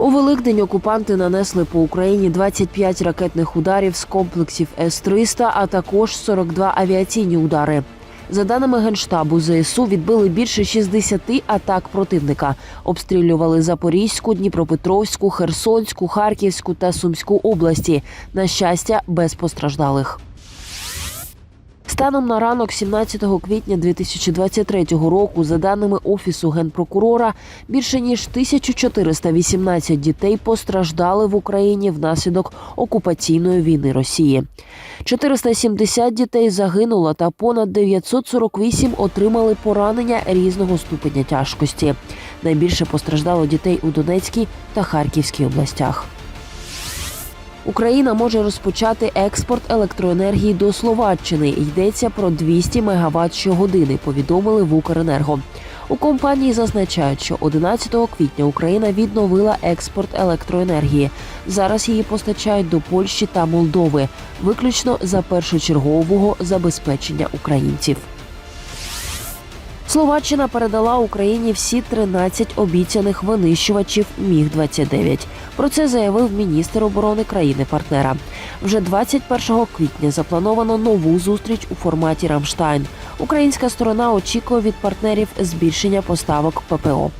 У Великдень окупанти нанесли по Україні 25 ракетних ударів з комплексів С-300, а також 42 авіаційні удари. За даними генштабу, ЗСУ відбили більше 60 атак противника. Обстрілювали Запорізьку, Дніпропетровську, Херсонську, Харківську та Сумську області. На щастя, без постраждалих. Станом на ранок 17 квітня 2023 року, за даними офісу генпрокурора, більше ніж 1418 дітей постраждали в Україні внаслідок окупаційної війни Росії. 470 дітей загинуло, та понад 948 отримали поранення різного ступеня тяжкості. Найбільше постраждало дітей у Донецькій та Харківській областях. Україна може розпочати експорт електроенергії до Словаччини. Йдеться про 200 МВт щогодини. Повідомили в Укренерго. У компанії зазначають, що 11 квітня Україна відновила експорт електроенергії. Зараз її постачають до Польщі та Молдови, виключно за першочергового забезпечення українців. Словаччина передала Україні всі 13 обіцяних винищувачів Міг 29 Про це заявив міністр оборони країни-партнера. Вже 21 квітня заплановано нову зустріч у форматі Рамштайн. Українська сторона очікує від партнерів збільшення поставок ППО.